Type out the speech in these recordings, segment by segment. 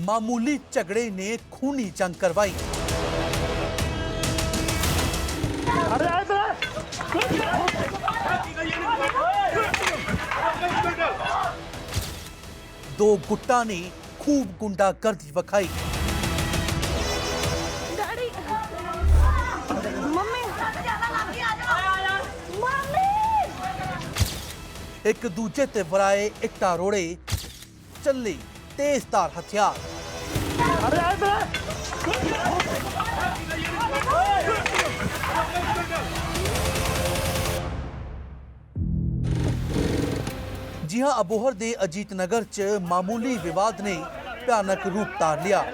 ਮਾਮੂਲੀ ਝਗੜੇ ਨੇ ਖੂਨੀ ਜੰਗ ਕਰਵਾਈ ਦੋ ਗੁੱਟਾਂ ਨੇ ਖੂਬ ਗੁੰਡਾਗਰਦੀ ਵਿਖਾਈ ਇੱਕ ਦੂਜੇ ਤੇ ਵਰਾਏ ਇੱਟਾਂ ਰੋੜੇ, ਚੱਲੇ ਤੇਜ਼ਧਾਰ ਹਥਿਆਰ। ਜੀ ਹਾਂ ਅਬੋਹਰ ਦੇ ਅਜੀਤ ਨਗਰ 'ਚ ਮਾਮੂਲੀ ਵਿਵਾਦ ਨੇ ਭਿਆਨਕ ਰੂਪ ਧਾਰ ਲਿਆ।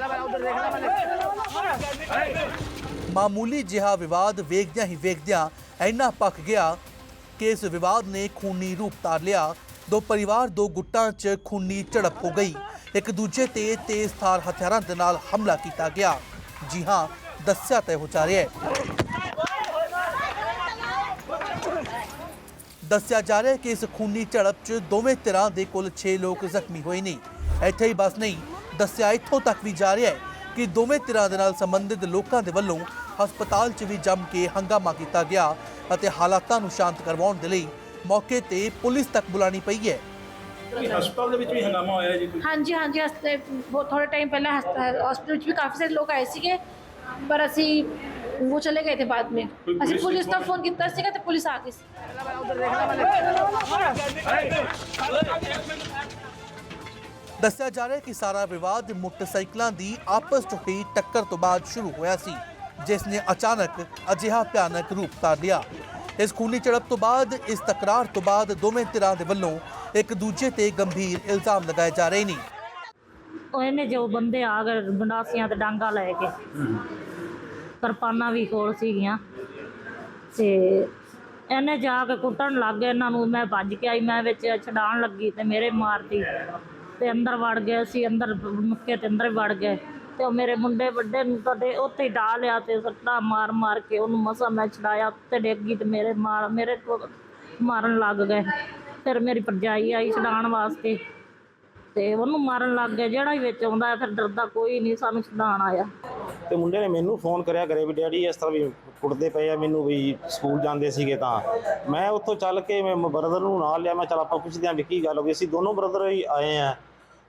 ਮਾਮੂਲੀ ਜਿਹਾ ਵਿਵਾਦ ਵੇਖਦਿਆਂ ਹੀ ਵੇਖਦਿਆਂ ਇੰਨਾ ਪੱਕ ਗਿਆ ਕਿ ਇਸ ਵਿਵਾਦ ਨੇ ਖੂਨੀ ਰੂਪ ਧਾਰ ਲਿਆ। ਦੋ ਪਰਿਵਾਰ, ਦੋ ਗੁੱਟਾਂ 'ਚ ਖੂਨੀ ਝੜਪ ਹੋ ਗਈ। ਇੱਕ ਦੂਜੇ ਤੇ ਤੇਜ਼ਧਾਰ ਹਥਿਆਰਾਂ ਦੇ ਨਾਲ ਹਮਲਾ ਕੀਤਾ ਗਿਆ। ਜੀ ਹਾਂ, ਦੱਸਿਆ ਤੈ ਹੋ ਜਾ ਰਿਹਾ ਹੈ। ਦੱਸਿਆ ਜਾ ਰਿਹਾ ਹੈ ਕਿ ਇਸ ਖੂਨੀ ਝੜਪ 'ਚ ਦੋਵੇਂ ਧਿਰਾਂ ਦੇ ਕੁੱਲ 6 ਲੋਕ ਜ਼ਖਮੀ ਹੋਏ ਨੇ। ਇੱਥੇ ਹੀ ਬਸ ਨਹੀਂ, ਦੱਸਿਆ ਇੱਥੋਂ ਤੱਕ ਵੀ ਜਾ ਰਿਹਾ ਹੈ ਕਿ ਦੋਵੇਂ ਧਿਰਾਂ ਦੇ ਨਾਲ ਸੰਬੰਧਿਤ ਲੋਕਾਂ ਦੇ ਵੱਲੋਂ ਹਸਪਤਾਲ 'ਚ ਵੀ ਜੰਮ ਕੇ ਹੰਗਾਮਾ ਕੀਤਾ ਗਿਆ ਅਤੇ ਹਾਲਾਤਾਂ ਨੂੰ ਸ਼ਾਂਤ ਕਰਵਾਉਣ ਦੇ ਲਈ ਮੌਕੇ ਤੇ ਪੁਲਿਸ ਤੱਕ ਬੁਲਾਣੀ ਪਈ ਹੈ। ਹਸਪਤਾਲ ਦੇ ਵਿੱਚ ਵੀ ਹੰਗਾਮਾ ਹੋਇਆ ਜੀ ਕੋਈ? ਹਾਂਜੀ ਹਾਂਜੀ ਹਸਤੇ ਬਹੁਤ ਥੋੜੇ ਟਾਈਮ ਪਹਿਲਾਂ ਹਸਪਤਾਲ ਵਿੱਚ ਵੀ ਕਾਫੀ ਸਾਰੇ ਲੋਕ ਆਏ ਸੀਗੇ ਪਰ ਅਸੀਂ ਉਹ ਚਲੇ ਗਏ ਥੇ ਬਾਅਦ में ਕੋਈ ਅਸੀਂ ਪੁਲਿਸ report- ਫੋਨ ਕੀਤਾ ਸੀਗਾ ਤੇ ਪੁਲਿਸ ਆ ਗਈ ਸੀ। ਦੱਸਿਆ ਜਾ ਰਿਹਾ ਹੈ ਕਿ ਸਾਰਾ ਵਿਵਾਦ ਮੋਟਰਸਾਈਕਲਾਂ ਦੀ ਆਪਸ 'ਚ ਹੋਈ ਟੱਕਰ ਤੋਂ ਬਾਅਦ ਸ਼ੁਰੂ ਹੋਇਆ ਸੀ। ਜਿਸ ਨੇ ਅਚਾਨਕ ਅਜਿਹਾ ਭਿਆਨਕ ਰੂਪ ਧਾਰ ਲਿਆ। ਇਸ ਖੂਨੀ ਝੜਪ ਤੋਂ ਬਾਅਦ, ਇਸ ਤਕਰਾਰ ਤੋਂ ਬਾਅਦ ਦੋਵੇਂ ਧਿਰਾਂ ਦੇ ਵੱਲੋਂ ਇੱਕ ਦੂਜੇ ਤੇ ਗੰਭੀਰ ਇਲਜ਼ਾਮ ਲਗਾਏ ਜਾ ਰਹੇ ਨੇ। ਇਹਨੇ ਜੋ ਬੰਦੇ ਆ ਗਏ ਗੰਡਾਸੀਆਂ ਤੇ ਡਾਂਗਾ ਲੈ ਕੇ ਕਿਰਪਾਨਾਂ ਵੀ ਕੋਲ ਸੀਗੀਆਂ ਤੇ ਇਹਨੇ ਜਾ ਕੇ ਕੁੱਟਣ ਲੱਗ ਗਏ। ਇਹਨਾਂ ਨੂੰ ਮੈਂ ਭੱਜ ਕੇ ਆਈ, ਮੈਂ ਵਿੱਚ ਛਡਾਣ ਲੱਗੀ ਤੇ ਮੇਰੇ ਮਾਰਤੀ ਤੇ ਅੰਦਰ ਵੜ ਗਏ ਸੀ ਅੰਦਰ ਮੁੱਕੇ ਤੇ ਅੰਦਰ ਵੜ ਗਏ। ਤੇ ਉਹ ਮੇਰੇ ਮੁੰਡੇ ਵੱਡੇ ਨੂੰ ਤਾਂ ਦੇ ਉੱਥੇ ਹੀ ਢਾ ਲਿਆ ਤੇ ਸੱਟਾਂ ਮਾਰ ਮਾਰ ਕੇ ਉਹਨੂੰ ਮਸਾ ਮੈਂ ਛਡਾਇਆ ਉੱਤੇ ਡਿੱਗ ਤੇ ਮੇਰੇ ਮਾਰ ਮੇਰੇ ਮਾਰਨ ਲੱਗ ਗਏ। ਫਿਰ ਮੇਰੀ ਭਰਜਾਈ ਆਈ ਛਡਾਣ ਵਾਸਤੇ ਤੇ ਉਹਨੂੰ ਮਾਰਨ ਲੱਗ ਗਏ। ਜਿਹੜਾ ਹੀ ਵਿੱਚ ਆਉਂਦਾ ਫਿਰ ਡਰਦਾ ਕੋਈ ਨਹੀਂ, ਸਾਨੂੰ ਛਡਾਣ ਆਇਆ। ਤੇ ਮੁੰਡੇ ਨੇ ਮੈਨੂੰ ਫੋਨ ਕਰਿਆ ਕਰੇ ਵੀ, ਡੈਡੀ, ਇਸ ਤਰ੍ਹਾਂ ਵੀ ਕੁੱਟਦੇ ਪਏ ਆ, ਮੈਨੂੰ ਵੀ ਸਕੂਲ ਜਾਂਦੇ ਸੀਗੇ ਤਾਂ। ਮੈਂ ਉੱਥੋਂ ਚੱਲ ਕੇ ਮੈਂ ਬ੍ਰਦਰ ਨੂੰ ਨਾਲ ਲਿਆ, ਮੈਂ ਚਲ ਆਪਾਂ ਪੁੱਛਦੇ ਆਂ ਵੀ ਕੀ ਗੱਲ ਹੋ ਗਈ। ਅਸੀਂ ਦੋਨੋਂ ਬ੍ਰਦਰ ਹੀ ਆਏ ਆ।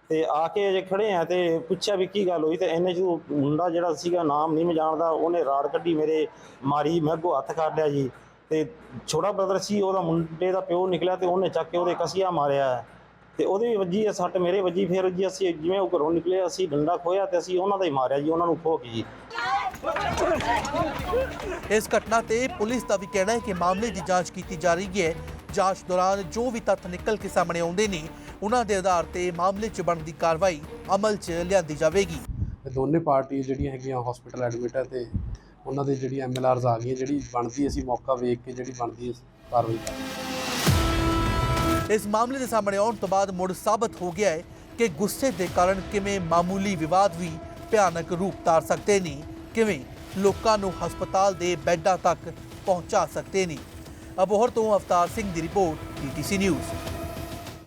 ਤੇ ਆ ਕੇ ਅਜੇ ਖੜੇ ਆ ਤੇ ਪੁੱਛਿਆ ਵੀ ਕੀ ਗੱਲ ਹੋਈ ਤੇ ਇਹਨੇ ਜੋ ਮੁੰਡਾ ਜਿਹੜਾ ਸੀਗਾ ਨਾਮ ਨਹੀਂ ਮੈਂ ਜਾਣਦਾ, ਉਹਨੇ ਰਾੜ ਕੱਢੀ ਮੇਰੇ ਮਾਰੀ, ਮੈਂ ਅੱਗੋਂ ਹੱਥ ਕਰ ਲਿਆ ਜੀ ਤੇ ਛੋਟਾ ਬ੍ਰਦਰ ਸੀ, ਉਹਦਾ ਮੁੰਡੇ ਦਾ ਪਿਓ ਨਿਕਲਿਆ ਤੇ ਉਹਨੇ ਚੱਕ ਕੇ ਉਹਦੇ ਕਸੀਆ ਮਾਰਿਆ। ਤੇ ਉਹਦੇ ਵੀ ਵੱਜੀ ਆ ਸੱਟ, ਮੇਰੇ ਵੱਜੀ, ਫਿਰ ਜੀ ਅਸੀਂ ਜਿਵੇਂ ਉਹ ਘਰੋਂ ਨਿਕਲੇ, ਅਸੀਂ ਡੰਡਾ ਖੋਇਆ ਤੇ ਅਸੀਂ ਉਹਨਾਂ ਦਾ ਹੀ ਮਾਰਿਆ ਜੀ, ਉਹਨਾਂ ਨੂੰ ਖੋ ਕੇ ਜੀ। ਇਸ ਘਟਨਾ ਤੇ ਪੁਲਿਸ ਦਾ ਵੀ ਕਹਿਣਾ ਹੈ ਕਿ ਮਾਮਲੇ ਦੀ ਜਾਂਚ ਕੀਤੀ ਜਾ ਰਹੀ ਹੈ। ਜਾਂਚ ਦੌਰਾਨ ਜੋ ਵੀ ਤੱਥ ਨਿਕਲ ਕੇ ਸਾਹਮਣੇ ਆਉਂਦੇ ਨੇ ਉਹਨਾਂ ਦੇ ਆਧਾਰ ਤੇ ਮਾਮਲੇ 'ਚ ਬਣਦੀ ਕਾਰਵਾਈ ਅਮਲ 'ਚ ਲਿਆਂਦੀ ਜਾਵੇਗੀ। ਦੋਨੇ ਪਾਰਟੀ ਜਿਹੜੀਆਂ ਹੈਗੀਆਂ ਹਸਪੀਟਲ ਐਡਮਿਟ ਹੈ ਤੇ ਉਹਨਾਂ ਦੇ ਜਿਹੜੀ ਐਮਐਲਆਰਸ ਆ ਗਈਆਂ ਜਿਹੜੀ ਬਣਦੀ ਅਸੀਂ ਮੌਕਾ ਵੇਖ ਕੇ ਜਿਹੜੀ ਬਣਦੀ ਕਾਰਵਾਈ ਕਰਾਂਗੇ ਇਸ ਮਾਮਲੇ ਦੇ ਸਾਹਮਣੇ ਆਉਣ ਤੋਂ ਬਾਅਦ ਮੁੜ ਸਾਬਤ ਹੋ ਗਿਆ ਹੈ ਕਿ ਗੁੱਸੇ ਦੇ ਕਾਰਨ ਕਿਵੇਂ ਮਾਮੂਲੀ ਵਿਵਾਦ ਵੀ ਭਿਆਨਕ ਰੂਪ ਧਾਰ ਸਕਦੇ ਨੇ ਕਿਵੇਂ ਲੋਕਾਂ ਨੂੰ ਹਸਪਤਾਲ ਦੇ ਬੈੱਡਾਂ ਤੱਕ ਪਹੁੰਚਾ ਸਕਦੇ ਨੇ। ਅਬੋਹਰ ਤੋਂ ਅਵਤਾਰ ਸਿੰਘ ਦੀ ਰਿਪੋਰਟ ਪੀਟੀਸੀ ਨਿਊਜ਼